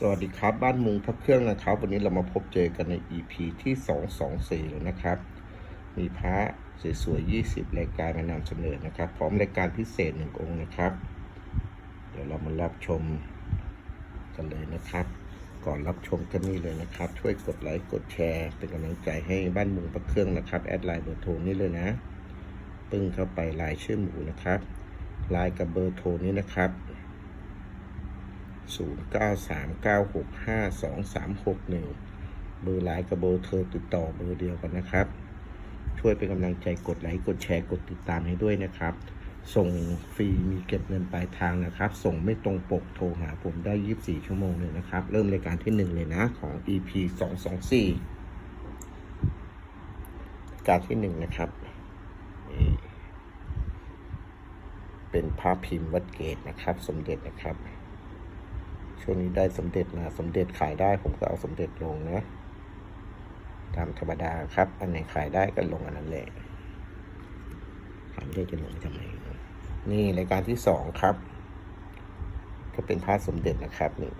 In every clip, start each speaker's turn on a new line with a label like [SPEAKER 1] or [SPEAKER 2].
[SPEAKER 1] สวัสดีครับบ้านมุงพักเครื่องนะครับ วันนี้เรามาพบเจอกันใน EP ที่ 224แล้วนะครับ มีพระสวยๆ20 รายการมานำเสนอนะครับ พร้อมรายการพิเศษหนึ่งองค์นะครับ เดี๋ยวเรามารับชมกันเลยนะครับ ก่อนรับชมก็นี่เลยนะครับ ช่วยกดไลค์กดแชร์ เป็นกำลังใจให้บ้านมุงพักเครื่องนะครับแอดไลน์เบอร์โทรนี่เลยนะปึ้งเข้าไปไลน์ชื่อหมูนะครับไลน์กับเบอร์โทรนี้นะครับ 0939652361 เบอร์ไลน์กับเบอร์เธอติดต่อเบอร์เดียวกันนะครับ ช่วยเป็นกำลังใจกดไลค์กดแชร์กดติดตามให้ด้วยนะครับ ส่งฟรีมีเก็บเงินปลายทางนะครับ ส่งไม่ตรงปกโทรหาผมได้ 24 ชั่วโมงเลยนะครับ เริ่มรายการที่ 1 เลยนะของ EP 224 การที่ 1 นะครับนี่เป็นภาพพิมพ์วัดเกตนะครับ สมเด็จนะครับ ช่วงนี้ได้สมเด็จมาสมเด็จขายได้ผมก็เอาสมเด็จลงนะตามธรรมดาครับ อันไหนขายได้ก็ลงอันนั้นแหละขายไม่ได้จะลงทำไมนี่รายการที่สองครับ ก็เป็นผ้าสมเด็จนะครับนี่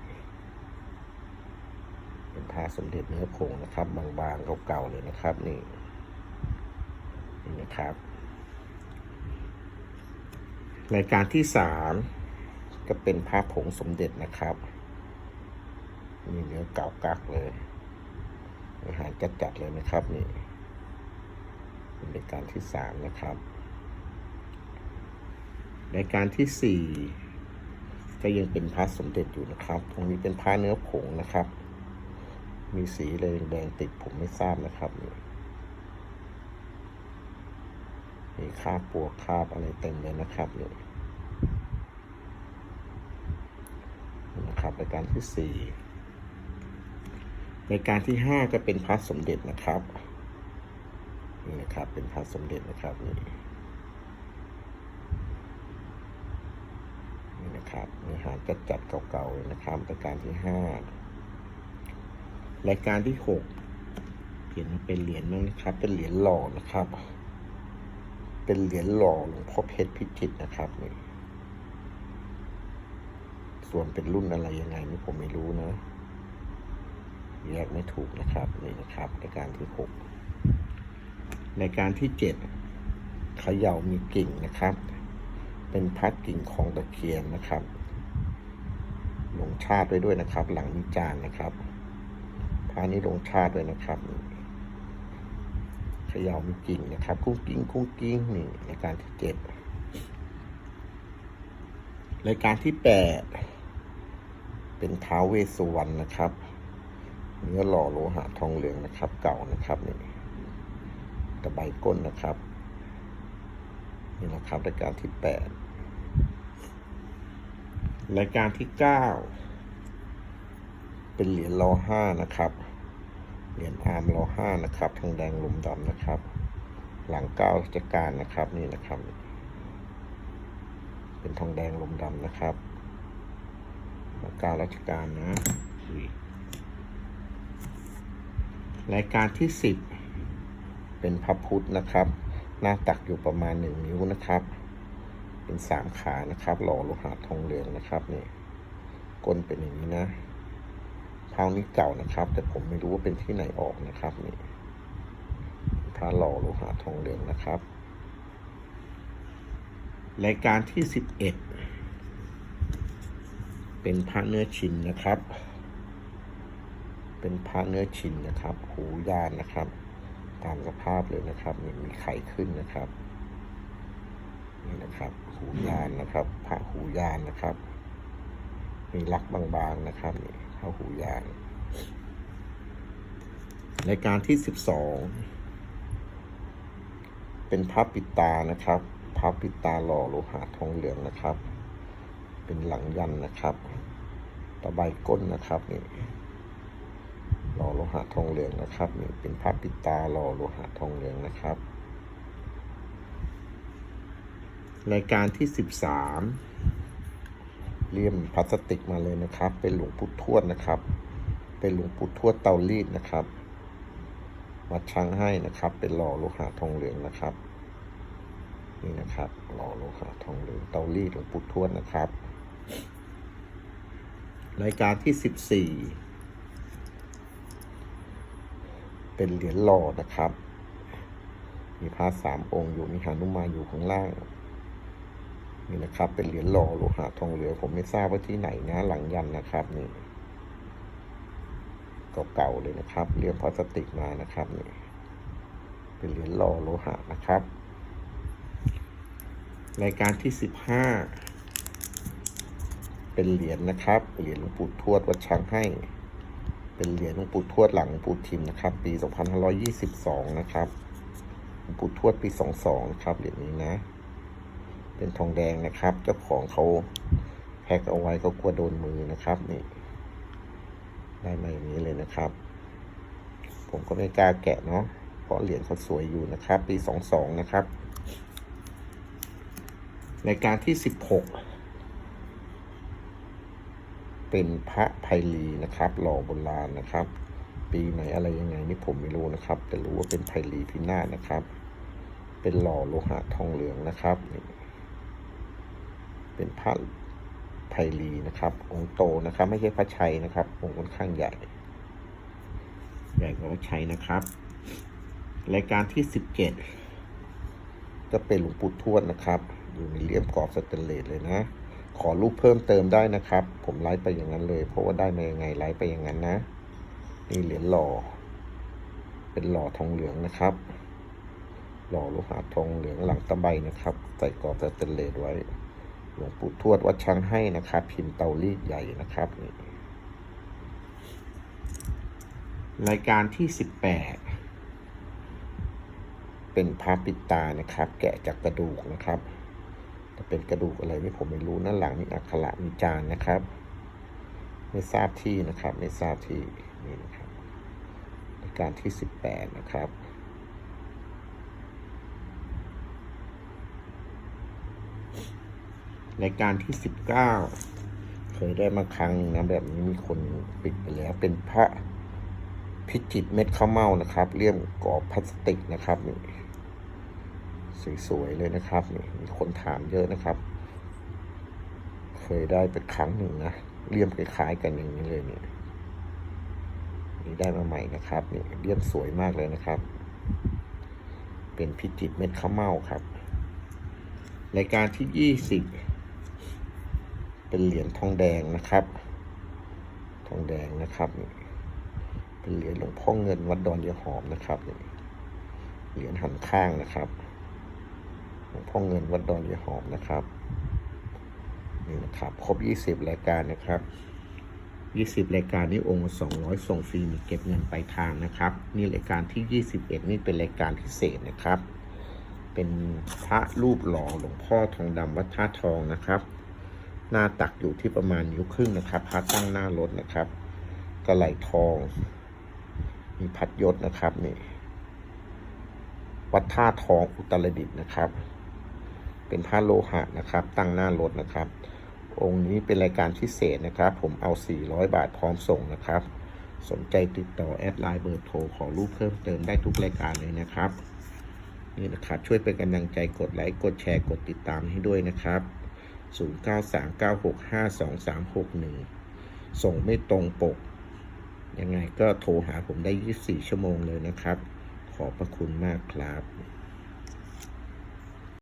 [SPEAKER 1] เป็นผ้าสมเด็จเนื้อผงนะครับ บางๆเก่าๆเลยนะครับ นี่นี่นะครับ รายการที่สาม ก็เป็นผ้าผงสมเด็จนะครับนี่เนื้อเก่ากักเลย อาหารจัดจัดเลยนะครับนี่เป็นรายการที่สามนะครับรายการที่สี่ก็ยังเป็นพระสมเด็จอยู่นะครับ ตรงนี้เป็นผ้าเนื้อผงนะครับ มีสีแดงติดผมไม่ทราบนะครับนี่มีคาบปวกคาบอะไรเต็มเลยนะครับนี่ นะค รายการที่สี่รายการที่ห้าก็เป็นพระสมเด็จนะครับนี่นะครับ เป็นพระสมเด็จนะครับนี่นี่นะครับนื้อหาจัดจัดเก่าๆเลยนะครับรายการที่ห้ารายการที่หกเปลี่ยนมาเป็นเหรียญบ้งนะครับ เป็นเหรียญหล่อนะครับ เป็นเหรียญหล่อหลวงพ่อเพชรพิจิตรนะครับนี่ ส่วนเป็นรุ่นอะไรยังไงนี่ผมไม่รู้นะแยกไม่ถูกนะครับนี่นะครับรายการที่หกรายการที่เจ็ดเขย่ามีกิ่งนะครับ เป็นพัดกิ่งของตะเคียนนะครับลงชาติไว้ด้วยนะครับ หลังวิจารณ์นะครับพานี้ลงชาติด้วยนะครับเขย่ามีกิ่งนะครับ กุ้งกิ้งกุ้งกิ้งนี่รายการที่เจ็ดรายการที่แปด เป็นท้าวเวสสุวรรณนะครับ เนื้อหล่อโลหะทองเหลืองนะครับ เก่านะครับนี่ตะไบก้นนะครับนี่นะครับรายการที่แปดรายการที่เก้าเป็นเหรียญรอห้านะครับ เหรียญอาร์มรอห้านะครับ ทางแดงลมดำนะครับ หลังเก้าราชการนะครับนี่นะครับ เป็นทองแดงลมดำนะครับ การราชการนะรายการที่สิบเป็นพระพุทธนะครับ หน้าตักอยู่ประมาณหนึ่งนิ้วนะครับ เป็นสามขานะครับหล่อโลหะทองเหลืองนะครับนี่ก้นเป็นอย่างนี้นะเท้านี้เก่านะครับ แต่ผมไม่รู้ว่าเป็นที่ไหนออกนะครับนี่พระหล่อโลหะทองเหลืองนะครับ รายการที่สิบ เป็นพระเนื้อชินนะครับ เป็นพระเนื้อชินนะครับ หูยานนะครับ ตามสภาพเลยนะครับมีไข่ขึ้นนะครับนี่นะครับ หูยานนะครับ พระหูยานนะครับ มีลักบางๆนะครับนี่พระหูยานรายการที่สิบสองเป็นพระปิดตานะครับพระปิดตาหล่อโลหะทองเหลืองนะครับ เป็นหลังยันนะครับ ตะไบก้นนะครับนี่หล่อโลหะทองเหลืองนะครับนี่เป็นพระปิตาหล่อโลหะทองเหลืองนะครับ รายการที่สิบสามเลี่ยมพลาสติกมาเลยนะครับ เป็นหลวงปู่ทวดนะครับ เป็นหลวงปู่ทวดเตารีดนะครับวัดช้างให้นะครับ เป็นหล่อโลหะทองเหลืองนะครับ นี่นะครับหล่อโลหะทองเหลืองเตารีดหลวงปู่ทวดนะครับ รายการที่สิบสี่เป็นเหรียญหล่อนะครับ มีพระสามองค์อยู่ มีหานุมาอยู่ข้างล่าง นี่นะครับ เป็นเหรียญหล่อโลหะทองเหลืองผมไม่ทราบว่าที่ไหนนะหลังยันนะครับนี่เก่าๆเลยนะครับ เรียมพลาสติกมานะครับนี่ เป็นเหรียญหล่อโลหะนะครับ รายการที่สิบห้า เป็นเหรียญนะครับ เหรียญหลวงปู่ทวดวัดช้างให้ เป็นเหรียญหลวงปู่ทวดหลังหลวงปู่ทิมนะครับ ปี 2522 นะครับหลวงปู่ทวดปี 22 นะครับเหรียญนี้นะ เป็นทองแดงนะครับ เจ้าของเขาแพ็คเอาไว้ก็กลัวโดนมือนะครับนี่ได้มาอย่างนี้เลยนะครับ ผมก็ไม่กล้าแกะเนาะเพราะเหรียญเขาสวยอยู่นะครับ ปี 22 นะครับรายการที่ 16 เป็นพระไพลีนะครับ หล่อโบราณนะครับ ปีไหนอะไรยังไงนี่ผมไม่รู้นะครับ แต่รู้ว่าเป็นไพลีพินาศนะครับ เป็นหล่อโลหะทองเหลืองนะครับ เป็นพระไพลีนะครับ องค์โตนะครับ ไม่ใช่พระชัยนะครับ องค์ค่อนข้างใหญ่ ใหญ่กว่าพระชัยนะครับ รายการที่17ก็เป็นหลวงปู่ทวดนะครับ อยู่ในเหลี่ยมกรอบสแตนเลสเลยนะ ขอรูปเพิ่มเติมได้นะครับ ผมไลฟ์ไปอย่างนั้นเลย เพราะว่าได้มายังไงไลฟ์ไปอย่างนั้นนะ นี่เหรียญหล่อ เป็นหล่อทองเหลืองนะครับ หล่อโลหะทองเหลืองหลังตะไบนะครับ ใส่กรอบสแตนเลสไว้ หลวงปู่ทวดวัดช้างให้นะครับ พิมพ์เตารีดใหญ่นะครับนี่รายการที่18เป็นพระปิดตานะครับ แกะจากกระดูกนะครับ แต่เป็นกระดูกอะไรนี่ผมไม่รู้นั่นหลังนี่อักขระมีจานนะครับ ไม่ทราบที่นะครับ ไม่ทราบที่นี่นะครับรายการที่18นะครับรายการที่19เก้าเคยได้มาครั้งนึงนะแบบนี้มีคนปิดไปแล้วเป็นพระพิจิตรเม็ดข้าวเม่านะครับเลี่ยมกรอบพลาสติกนะครับนี่ สวยๆเลยนะครับนี่มีคนถามเยอะนะครับ เคยได้เป็นครั้งหนึ่งนะเลี่ยมคล้ายๆกันอย่างนี้เลยเนี่ยนี่ได้มาใหม่นะครับนี่เลี่ยมสวยมากเลยนะครับ เป็นพิจิตเม็ดข้าวเม่าครับรายการที่ยี่สิบเป็นเหรียญทองแดงนะครับ ทองแดงนะครับ เป็นเหรียญหลวงพ่อเงินวัดดอนยายหอมนะครับเหรียญหันข้างนะครับ ลวงพ่อเงินวัดดอนยายหอมนะครับนี่นะครับครบยี่สิบรายการนะครับยี่สิบรายการนี้องค์สองร้อยส่งฟรีมีเก็บเงินปลายทางนะครับ นี่รายการที่ยี่สิบเอ็ดนี่เป็นรายการพิเศษนะครับ เป็นพระรูปหล่อหลวงพ่อทองดำวัดท่าทองนะครับ หน้าตักอยู่ที่ประมาณนิ้วครึ่งนะครับพระตั้งหน้ารถนะครับกระไหลทอง มีพัดยศนะครับนี่วัดท่าทองอุตรดิตถ์นะครับ เป็นพระโลหะนะครับ ตั้งหน้ารถนะครับ องค์นี้เป็นรายการพิเศษนะครับ ผมเอา 400 บาทพร้อมส่งนะครับ สนใจติดต่อแอดไลน์เบอร์โทรขอรูปเพิ่มเติมได้ทุกรายการเลยนะครับ นี่นะครับช่วยเป็นกำลังใจกดไลค์ กดแชร์ กดติดตามให้ด้วยนะครับ 0939652361 ส่งไม่ตรงปก ยังไงก็โทรหาผมได้ 24 ชั่วโมงเลยนะครับ ขอบพระคุณมากครับ